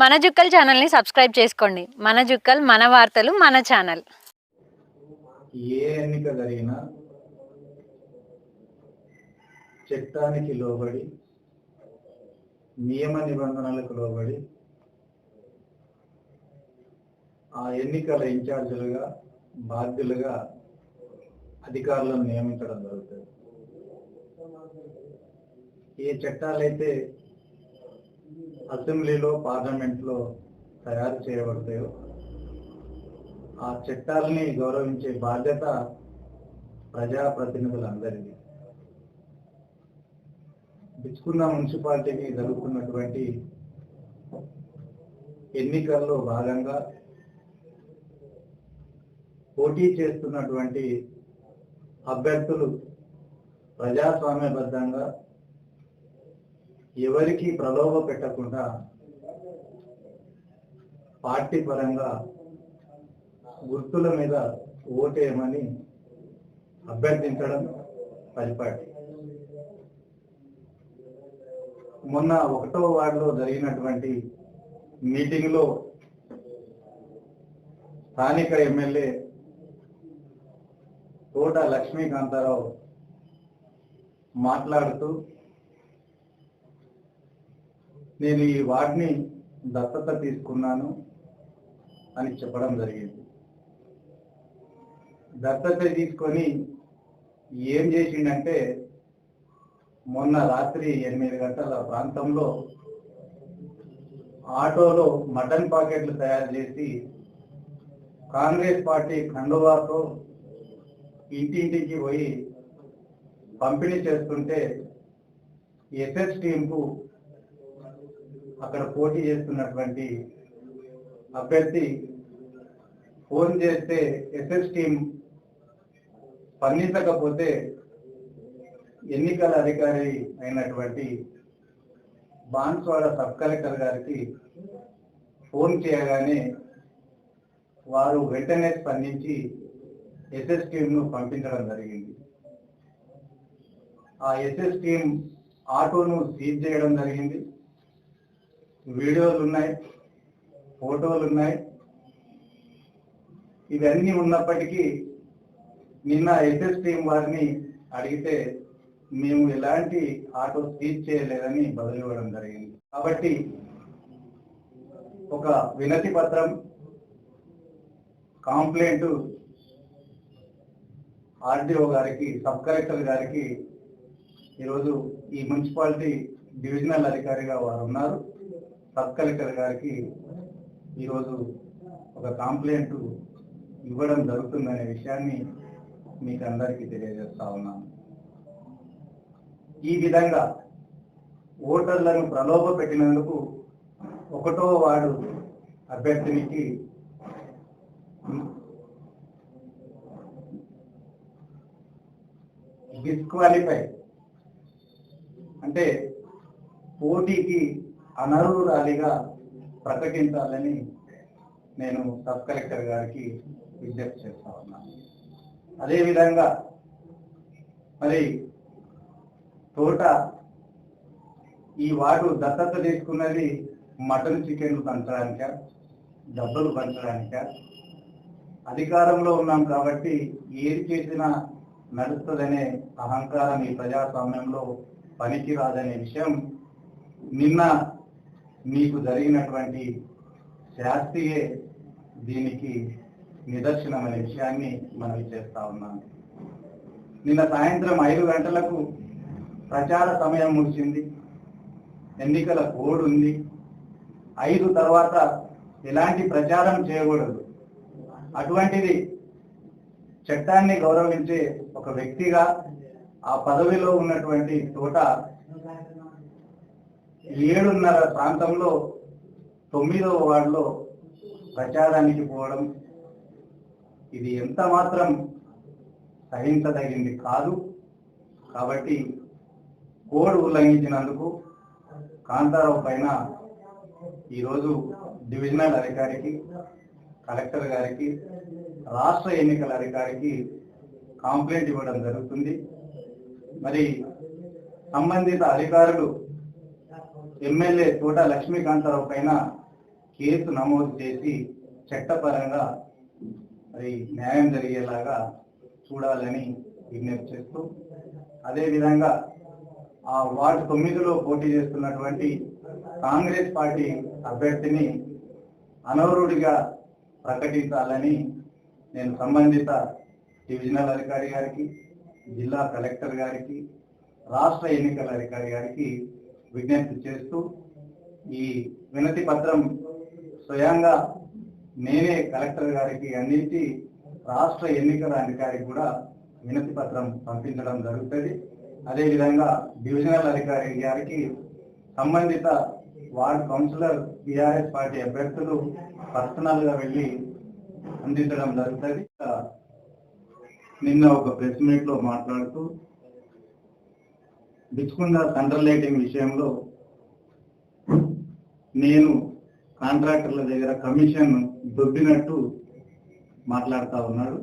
మన జుక్కల్ ఛానల్ని సబ్స్క్రైబ్ చేసుకోండి. మన జుక్కల్ మన వార్తలు మన ఛానల్. ఏ ఎన్నిక జరిగినా చట్టానికి లోబడి నియమ నిబంధనలకు లోబడి ఆ ఎన్నికల ఇన్ఛార్జీలుగా బాధ్యులుగా అధికారులను నియమించడం జరుగుతుంది. ఏ చట్టాలైతే అసెంబ్లీలో పార్లమెంట్లో తయారు చేయబడతాయో ఆ చట్టాలని గౌరవించే బాధ్యత ప్రజాప్రతినిధులందరిది. బిచ్చుకున్న మున్సిపాలిటీకి జరుగుతున్నటువంటి ఎన్నికల్లో భాగంగా పోటీ చేస్తున్నటువంటి అభ్యర్థులు ప్రజాస్వామ్యబద్ధంగా ఎవరికి ప్రలోభ పెట్టకుండా పార్టీ పరంగా గుర్తుల మీద ఓటేయమని అభ్యర్థించడం పరిపాటి. మొన్న ఒకటో వార్డులో జరిగినటువంటి మీటింగ్లో స్థానిక ఎమ్మెల్యే తోట లక్ష్మీకాంతారావు మాట్లాడుతూ నేను ఈ వార్డుని దత్తత తీసుకున్నాను అని చెప్పడం జరిగింది. దత్తత తీసుకొని ఏం చేసిండంటే మొన్న రాత్రి ఎనిమిది గంటల ప్రాంతంలో ఆటోలో మటన్ పాకెట్లు తయారు చేసి కాంగ్రెస్ పార్టీ ఖండువాతో ఇంటింటికి పోయి పంపిణీ చేస్తుంటే ఎస్ఎస్ టీంకు అక్కడ పోటీ చేస్తున్నటువంటి అభ్యర్థి ఫోన్ చేస్తే ఎస్ఎస్ టీం స్పందించకపోతే ఎన్నికల అధికారి అయినటువంటి బాన్స్వాడ సబ్ కలెక్టర్ గారికి ఫోన్ చేయగానే వారు వెంటనే స్పందించి ఎస్ఎస్ టీంను పంపించడం జరిగింది. ఆ ఎస్ఎస్ టీం ఆటోను సీజ్ చేయడం జరిగింది. వీడియోలు ఉన్నాయి ఫోటోలు ఉన్నాయి ఇవన్నీ ఉన్నప్పటికీ నిన్న ఎస్ఎస్ టీం వారిని అడిగితే మేము ఎలాంటి ఆటో సీజ్ చేయలేదని బదులు ఇవ్వడం జరిగింది. కాబట్టి ఒక వినతి పత్రం కాంప్లైంట్ ఆర్డీఓ గారికి సబ్ కలెక్టర్ గారికి ఈరోజు ఈ మున్సిపాలిటీ డివిజనల్ అధికారిగా వారు ఉన్నారు సబ్ కలెక్టర్ గారికి ఈరోజు ఒక కాంప్లైంట్ ఇవ్వడం జరుగుతుందనే విషయాన్ని మీకు అందరికీ తెలియజేస్తా ఉన్నాను. ఈ విధంగా ఓటర్లను ప్రలోభ పెట్టినందుకు ఒకటో వాడు అభ్యర్థినికి డిస్క్వాలిఫై అంటే పోటీకి అనర్హురాలిగా ప్రకటించాలని నేను సబ్ కలెక్టర్ గారికి విజ్ఞప్తి చేస్తా ఉన్నాను అదేవిధంగా మరి తోట ఈ వార్డు దత్తత తీసుకున్నది మటన్ చికెన్లు పంచడానిక డబ్బులు పంచడానిక అధికారంలో ఉన్నాం కాబట్టి ఏది చేసినా నడుస్తుందనే అహంకారం ఈ ప్రజాస్వామ్యంలో పనికి రాదనే విషయం నిన్న మీకు జరిగినటువంటి శాస్త్రీయే దీనికి నిదర్శనం అనే విషయాన్ని మనవి చేస్తా ఉన్నాను నిన్న సాయంత్రం ఐదు గంటలకు ప్రచార సమయం ముగిసింది. ఎన్నికల కోడ్ ఉంది. ఐదు తర్వాత ఎలాంటి ప్రచారం చేయకూడదు. అటువంటిది చట్టాన్ని గౌరవించే ఒక వ్యక్తిగా ఆ పదవిలో ఉన్నటువంటి తోట ఏడున్నర ప్రాంతంలో తొమ్మిదవ వార్డులో ప్రచారానికి పోవడం ఇది ఎంత మాత్రం సహించదగింది కాదు. కాబట్టి కోడ్ ఉల్లంఘించినందుకు కాంతారావు పైన ఈరోజు డివిజనల్ అధికారికి కలెక్టర్ గారికి రాష్ట్ర ఎన్నికల అధికారికి కాంప్లైంట్ ఇవ్వడం జరుగుతుంది. మరి సంబంధిత అధికారులు ఎమ్మెల్యే తోట లక్ష్మీకాంతారావు పైన కేసు నమోదు చేసి చట్టపరంగా అది న్యాయం జరిగేలాగా చూడాలని విజ్ఞప్తి చేస్తూ అదేవిధంగా ఆ వార్డు తొమ్మిదిలో పోటీ చేస్తున్నటువంటి కాంగ్రెస్ పార్టీ అభ్యర్థిని అనర్హుడిగా ప్రకటించాలని నేను సంబంధిత డివిజనల్ అధికారి గారికి జిల్లా కలెక్టర్ గారికి రాష్ట్ర ఎన్నికల అధికారి గారికి విజ్ఞప్తి చేస్తూ ఈ వినతి పత్రం స్వయంగా నేనే కలెక్టర్ గారికి అందించి రాష్ట్ర ఎన్నికల అధికారికి కూడా వినతి పత్రం పంపించడం జరుగుతుంది. అదేవిధంగా డివిజనల్ అధికారి గారికి సంబంధిత వార్డ్ కౌన్సిలర్ బీఆర్ఎస్ పార్టీ అభ్యర్థులు పర్సనల్గా వెళ్ళి అందించడం జరుగుతుంది. నిన్న ఒక ప్రెస్ మీట్లో మాట్లాడుతూ బిచ్చుకుండ సెంట్రల్ లైటింగ్ విషయంలో నేను కాంట్రాక్టర్ల దగ్గర కమిషన్ దొబ్బినట్టు మాట్లాడుతూ ఉన్నాడు.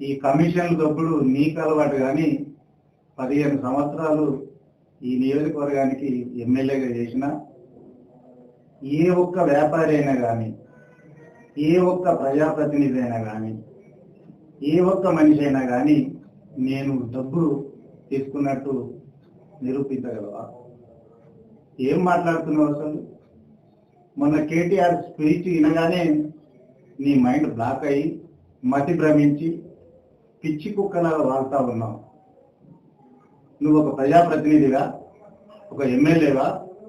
ఈ కమిషన్ దొబ్బుడు నీకు అలవాటు కానీ పదిహేను సంవత్సరాలు ఈ నియోజకవర్గానికి ఎమ్మెల్యేగా చేసిన ఏ ఒక్క వ్యాపారి అయినా కానీ ఏ ఒక్క ప్రజాప్రతినిధి అయినా కానీ ఏ ఒక్క మనిషి అయినా కానీ నేను డబ్బు తీసుకున్నట్టు నిరూపించగలవా? ఏం మాట్లాడుతున్నావు అసలు? మొన్న కేటీఆర్ స్పీచ్ వినగానే నీ మైండ్ బ్లాక్ అయ్యి మతి భ్రమించి పిచ్చి కుక్కలా వాడుతూ ఉన్నావు. నువ్వు ఒక ప్రజాప్రతినిధిగా ఒక ఎమ్మెల్యేగా